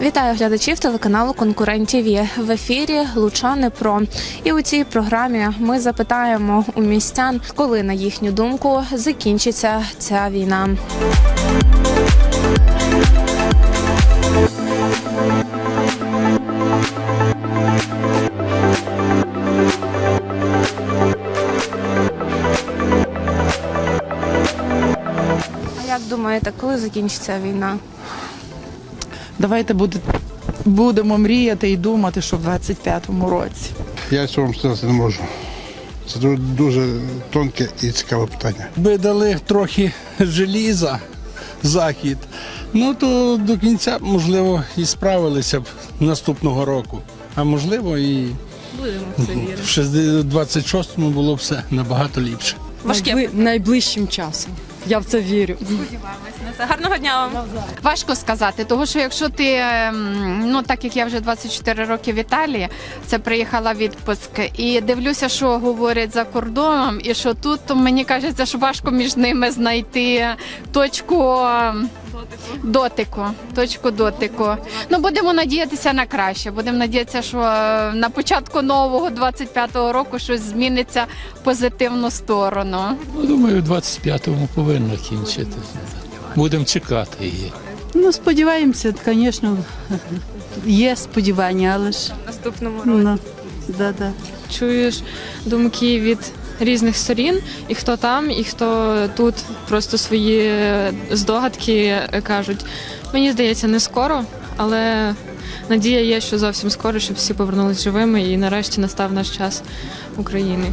Вітаю глядачів телеканалу Конкурент ТВ. В ефірі Лучани Про. І у цій програмі ми запитаємо у містян, коли на їхню думку закінчиться ця війна. А як думаєте, коли закінчиться війна? Давайте буде, будемо мріяти і думати, що в 25-му році. Я цього вам сказати не можу. Це ду- дуже тонке і цікаве питання. би дали трохи желіза захід, ну то до кінця, можливо, і справилися б наступного року. А можливо, і Будемо в 26-му було б все набагато ліпше. Важке Найбли- найближчим часом. Я в це вірю. Сподіваємось, на Гарного дня вам. Важко сказати, тому що якщо ти, ем, ну так як я вже 24 роки в Італії, це приїхала відпуск, і дивлюся, що говорять за кордоном, і що тут, то мені кажеться, що важко між ними знайти точку. ем, Дотику, точку дотику. Ну будемо надіятися на краще. Будемо надіятися, що е, на початку нового 25-го року щось зміниться в позитивну сторону. Ну, думаю, в 25-му повинно кінчити. Будемо чекати її. Ну, сподіваємося, звісно, є сподівання, але ж Наступному ну, да, да. чуєш думки від різних сторін, і хто там, і хто тут просто свої здогадки кажуть. Мені здається, не скоро, але надія є, що зовсім скоро, щоб всі повернулись живими і нарешті настав наш час України.